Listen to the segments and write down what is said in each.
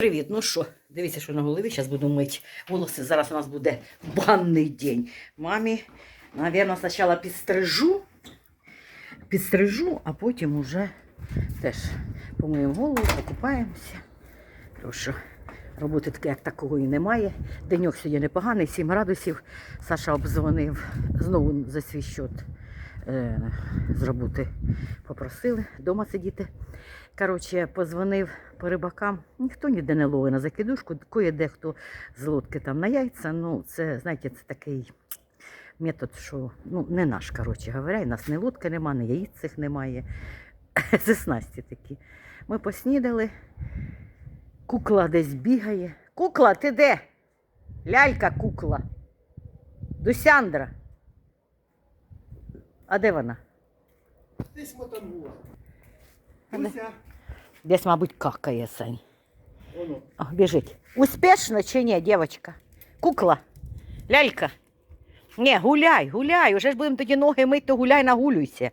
Привіт, ну що, дивіться, що на голові. Зараз буду мити волоси. Зараз у нас буде банний день. Мамі, напевно, спочатку підстрижу, підстрижу, а потім уже теж помиємо голову, покупаємося. Тому що роботи таке, як такого і немає. Деньок сьогодні непоганий, 7 градусів. Саша обдзвонив знову за свій счет з роботи попросили вдома сидіти. Коротше, позвонив по рибакам. Ніхто ніде не ловить на закидушку, кое дехто з лодки там на яйця. Ну, це, знаєте, це такий метод, що ну, не наш, коротше говоря. І нас ні лодки нема, ні яїць немає. Це снасті такі. Ми поснідали. Кукла десь бігає. Кукла, ти де? Лялька кукла. Дусяндра. А де вона? Десь мотанула. Дуся, Десь, мабуть, какає Сань. воно. О, біжить. Успішно чи ні, дівчинка? Кукла? Лялька? Ні, гуляй, гуляй. Уже ж будемо тоді ноги мити, то гуляй, нагулюйся.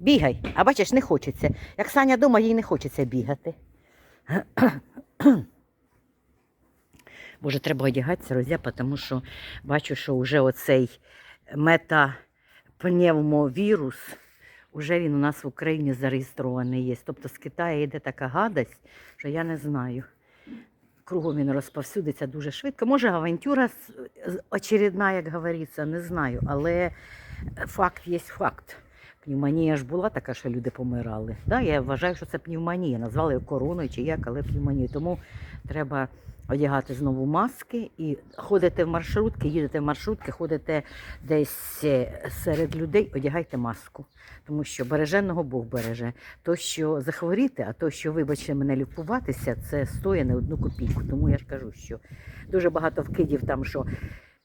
Бігай. А бачиш, не хочеться. Як Саня вдома, їй не хочеться бігати. Боже, треба одягатися, розя, тому що бачу, що вже оцей метапневмовірус, уже він у нас в Україні зареєстрований є. Тобто з Китаю йде така гадость, що я не знаю. Кругом він розповсюдиться дуже швидко. Може, авантюра очередна, як говориться, не знаю. Але факт є факт. Пневмонія ж була така, що люди помирали. Да, я вважаю, що це пневмонія. Назвали короною чи як, але пневмонія. Тому треба одягати знову маски і ходите в маршрутки, їдете в маршрутки, ходите десь е, серед людей, одягайте маску. Тому що береженого Бог береже. То, що захворіти, а то, що, вибачте, мене лікуватися, це стоїть не одну копійку. Тому я ж кажу, що дуже багато вкидів там, що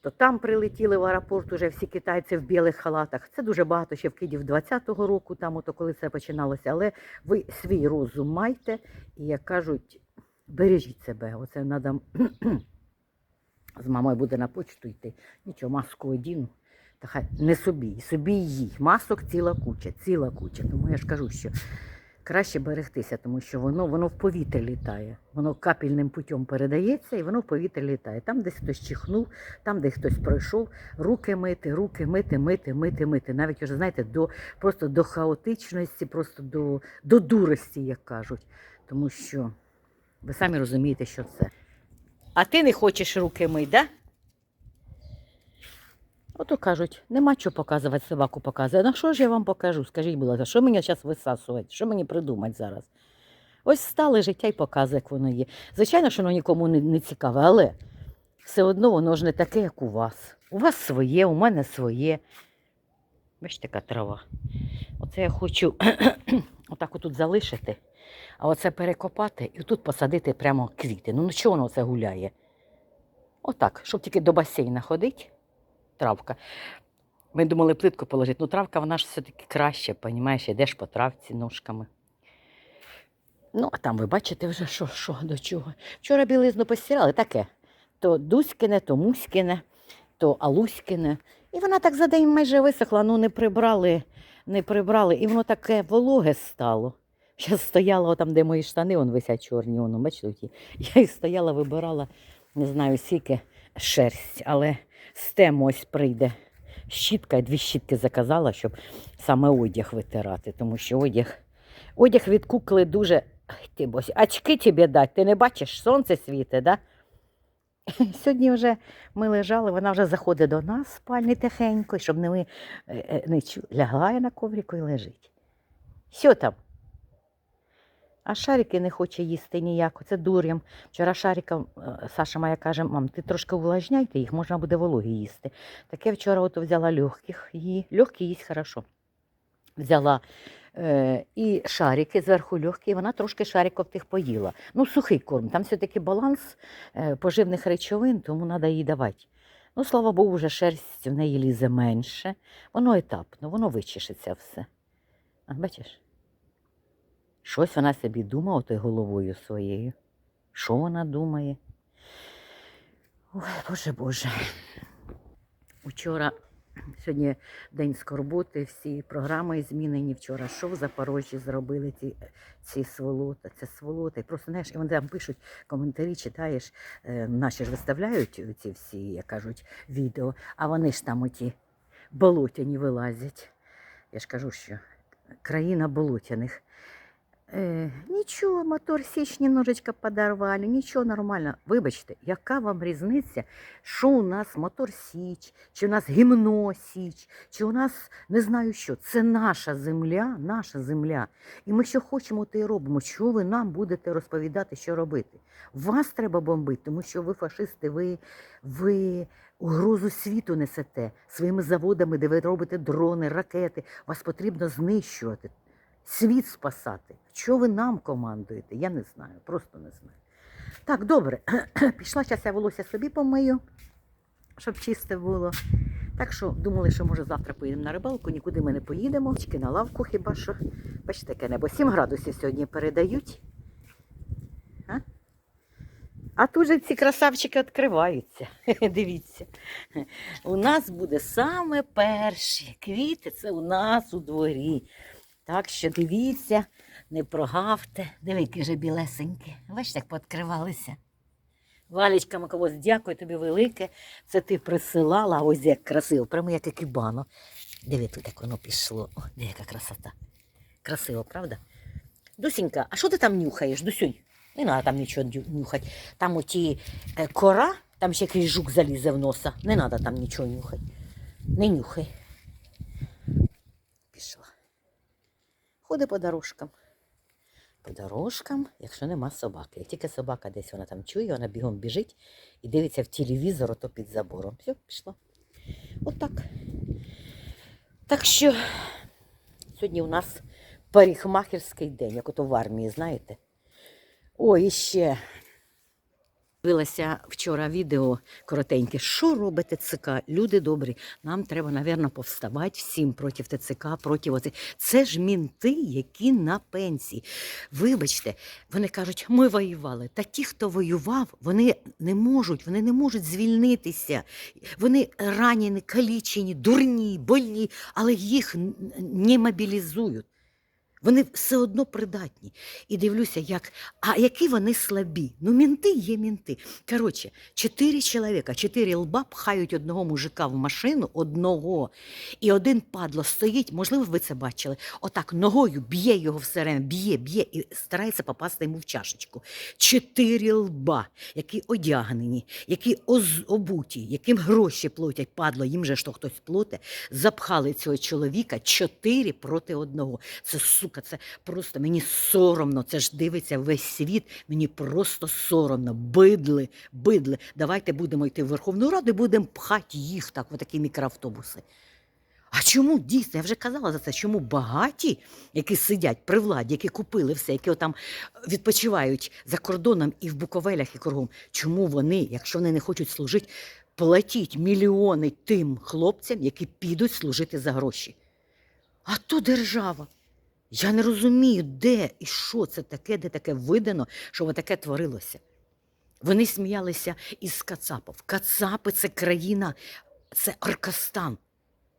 то там прилетіли в аеропорт уже всі китайці в білих халатах. Це дуже багато ще вкидів 20-го року, там, ото коли це починалося. Але ви свій розум майте і, як кажуть, бережіть себе. Оце треба з мамою буде на почту йти. Нічого, маску одіну. Та хай не собі, і собі їй. Масок ціла куча, ціла куча. Тому я ж кажу, що краще берегтися, тому що воно, воно в повітрі літає. Воно капельним путем передається і воно в повітрі літає. Там десь хтось чихнув, там десь хтось пройшов, руки мити, руки мити, мити, мити, мити. Навіть вже, знаєте, до, просто до хаотичності, просто до, до дурості, як кажуть. Тому що ви самі розумієте, що це. А ти не хочеш руки мити, да? Ото кажуть, нема чого показувати, собаку показує. На що ж я вам покажу? Скажіть, будь ласка, що мені зараз висасувати? Що мені придумати зараз? Ось стали життя і показує, як воно є. Звичайно, що воно нікому не, не цікаве, але все одно воно ж не таке, як у вас. У вас своє, у мене своє. Бачите, яка трава. Оце я хочу отак отут залишити, а оце перекопати і тут посадити прямо квіти. Ну, ну чого воно це гуляє? Отак, щоб тільки до басейна ходить травка. Ми думали плитку положити. Ну, травка, вона ж все-таки краще, розумієш, йдеш по травці ножками. Ну, а там ви бачите вже, що, що до чого. Вчора білизну постирали таке. То Дуськине, то Муськине, то Алуськине. І вона так за день майже висохла, ну не прибрали, не прибрали. І воно таке вологе стало. Зараз стояла там, де мої штани, вон висять чорні, воно, бачите, ті. Я їх стояла, вибирала, не знаю, скільки шерсть, але з тем ось прийде щітка, я дві щітки заказала, щоб саме одяг витирати, тому що одяг, одяг від кукли дуже. Ти бось, очки тобі дать, ти не бачиш, сонце світить, да? Сьогодні вже ми лежали, вона вже заходить до нас в спальні тихенько, щоб не, ми, е, е, не чу... лягла я на коврику і лежить. Що там? А шарики не хоче їсти ніяк. Це дур'ям. Вчора шарикам е, Саша моя каже, мам, ти трошки увлажняйте їх, можна буде вологі їсти. Так я вчора от взяла легких її. Легкі їсть хорошо. Взяла е, і шарики зверху легкі, вона трошки шариків тих поїла. Ну, сухий корм. Там все-таки баланс е, поживних речовин, тому треба їй давати. Ну, слава Богу, вже шерсть в неї лізе менше. Воно етапно, воно вичешеться все. А, бачиш? Щось вона собі думає отою головою своєю. Що вона думає? Ой, Боже Боже. Учора Сьогодні день скорботи, всі програми змінені. Вчора що в Запорожжі зробили ці, ці сволота, це сволота. Просто знаєш, і вони там пишуть коментарі, читаєш, е, наші ж виставляють ці всі, як кажуть, відео, а вони ж там оті болотяні вилазять. Я ж кажу, що країна болотяних. Е, нічого, мотор січ немножечко подорвали, нічого нормально. Вибачте, яка вам різниця, що у нас мотор січ, чи у нас гімно січ, чи у нас не знаю що. Це наша земля, наша земля. І ми що хочемо, те й робимо. Що ви нам будете розповідати, що робити? Вас треба бомбити, тому що ви фашисти, ви, ви угрозу світу несете своїми заводами, де ви робите дрони, ракети. Вас потрібно знищувати світ спасати. Що ви нам командуєте? Я не знаю, просто не знаю. Так, добре. Пішла зараз я волосся собі помию, щоб чисте було. Так що думали, що може завтра поїдемо на рибалку, нікуди ми не поїдемо. Тільки на лавку хіба що. Бачите, яке небо. 7 градусів сьогодні передають. А? А тут же ці красавчики відкриваються. Дивіться. У нас буде саме перші квіти, це у нас у дворі. Так що дивіться, не прогавте. Які вже білесенькі. Бачите, як пооткривалися. Валічка Маковось, дякую тобі велике. Це ти присилала, ось як красиво, прямо як екібано. Диви тут, як воно пішло. О, диви, яка красота. Красиво, правда? Дусінька, а що ти там нюхаєш, Дусюнь? Не треба там нічого нюхати. Там оті е, кора, там ще якийсь жук залізе в носа. Не треба там нічого нюхати. Не нюхай. Пішла. Ходить по дорожкам. По дорожкам, якщо нема собаки. Як тільки собака десь вона там чує, вона бігом біжить і дивиться в телевізор, ото під забором. Все, пішло. Отак. Так що сьогодні у нас парикмахерський день, як ото в армії, знаєте. Ой, і ще. Дивилася вчора відео коротеньке. Що робить ТЦК? Люди добрі. Нам треба, напевно, повставати всім проти ТЦК, проти оцих. Це ж мінти, які на пенсії. Вибачте, вони кажуть, ми воювали. Та ті, хто воював, вони не можуть, вони не можуть звільнитися. Вони ранені, калічені, дурні, больні, але їх не мобілізують. Вони все одно придатні. І дивлюся, як, а які вони слабі. Ну, мінти є мінти. Коротше, чотири чоловіка, чотири лба пхають одного мужика в машину, одного. І один падло стоїть, можливо, ви це бачили, отак ногою б'є його всередину, б'є, б'є і старається попасти йому в чашечку. Чотири лба, які одягнені, які обуті, яким гроші платять, падло, їм же то хтось плоте, запхали цього чоловіка чотири проти одного. Це сука, це просто мені соромно. Це ж дивиться весь світ. Мені просто соромно. Бидли, бидли. Давайте будемо йти в Верховну Раду і будемо пхати їх так, в такі мікроавтобуси. А чому дійсно? Я вже казала за це, чому багаті, які сидять при владі, які купили все, які там відпочивають за кордоном і в Буковелях, і кругом, чому вони, якщо вони не хочуть служити, платіть мільйони тим хлопцям, які підуть служити за гроші? А то держава. Я не розумію, де і що це таке, де таке видано, що таке творилося. Вони сміялися із Кацапов. Кацапи це країна, це Аркастан.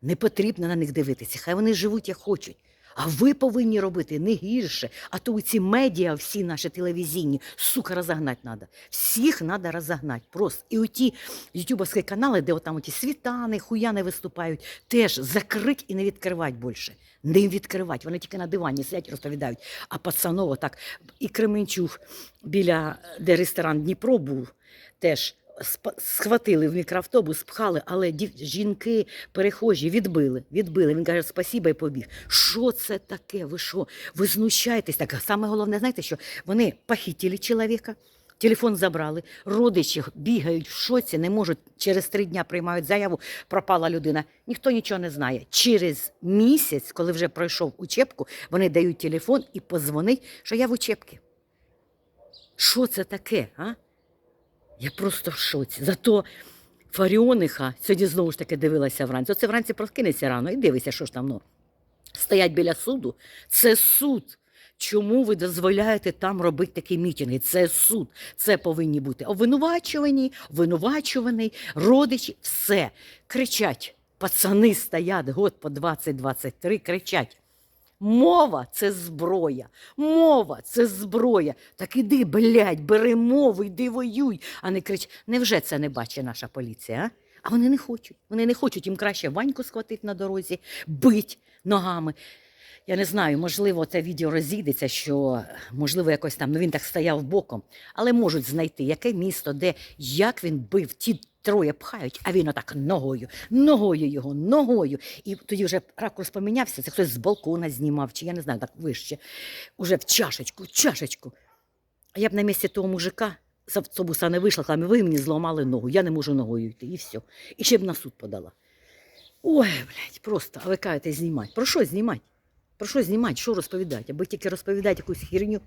Не потрібно на них дивитися. Хай вони живуть як хочуть. А ви повинні робити не гірше. А то ці медіа, всі наші телевізійні, сука, розогнати треба. Всіх треба розогнати. Просто. І оті ютубовські канали, де отам оті світани, хуяни виступають, теж закрить і не відкривати більше. Не відкривати. Вони тільки на дивані сидять, розповідають. А пацаново так. І Кременчуг біля де ресторан Дніпро був, теж схватили в мікроавтобус, пхали, але дів... жінки перехожі відбили, відбили. Він каже, спасіба і побіг. Що це таке? Ви що? Ви знущаєтесь? Так, саме головне, знаєте, що вони похитили чоловіка, телефон забрали, родичі бігають в шоці, не можуть через три дня приймають заяву, пропала людина. Ніхто нічого не знає. Через місяць, коли вже пройшов учебку, вони дають телефон і позвонить, що я в учебці. Що це таке? а? Я просто в шоці. Зато Фаріониха сьогодні знову ж таки дивилася вранці. Оце вранці прокинеться рано і дивися, що ж там ну, стоять біля суду. Це суд. Чому ви дозволяєте там робити такі мітинги? Це суд. Це повинні бути обвинувачувані, обвинувачуваний, родичі, все. Кричать. Пацани стоять год по 20-23, кричать. Мова це зброя. Мова це зброя. Так іди, блядь, бери мову, йди воюй, а не крич. Невже це не бачить наша поліція? А? а вони не хочуть. Вони не хочуть. Їм краще ваньку схватити на дорозі, бить ногами. Я не знаю, можливо, це відео розійдеться, що можливо якось там, ну він так стояв боком, але можуть знайти, яке місто, де як він бив, ті троє пхають, а він отак ногою, ногою його, ногою. І тоді вже ракурс помінявся, це хтось з балкона знімав, чи я не знаю, так вище. Уже в чашечку, в чашечку. А я б на місці того мужика з автобуса не вийшла, сказала, ви мені зламали ногу, я не можу ногою йти, і все. І ще б на суд подала. Ой, блядь, просто, а ви кажете, знімати. Про що знімати? Про що знімати? Що розповідати? Аби тільки розповідати якусь херню.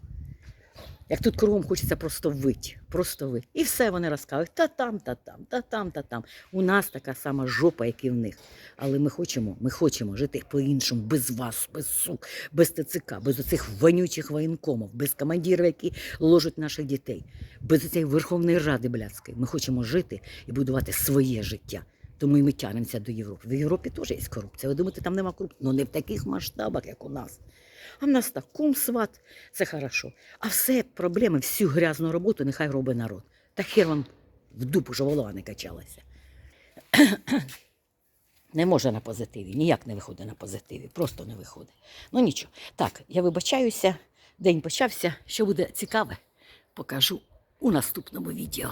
Як тут кругом хочеться просто вить, просто вить. І все вони розказують. Та там, та там, та там, та там. У нас така сама жопа, як і в них. Але ми хочемо, ми хочемо жити по-іншому, без вас, без сук, без ТЦК, без оцих вонючих воєнкомів, без командирів, які ложать наших дітей, без цієї Верховної Ради блядської. Ми хочемо жити і будувати своє життя. Тому і ми тянемося до Європи. В Європі теж є корупція. Ви думаєте, там нема корупції? Ну не в таких масштабах, як у нас. А в нас так кум сват, це хорошо. А все проблеми, всю грязну роботу нехай робить народ. Та хер вам в дупу, голова не качалася. Не може на позитиві, ніяк не виходить на позитиві, просто не виходить. Ну нічого. Так, я вибачаюся, день почався. Що буде цікаве, покажу у наступному відео.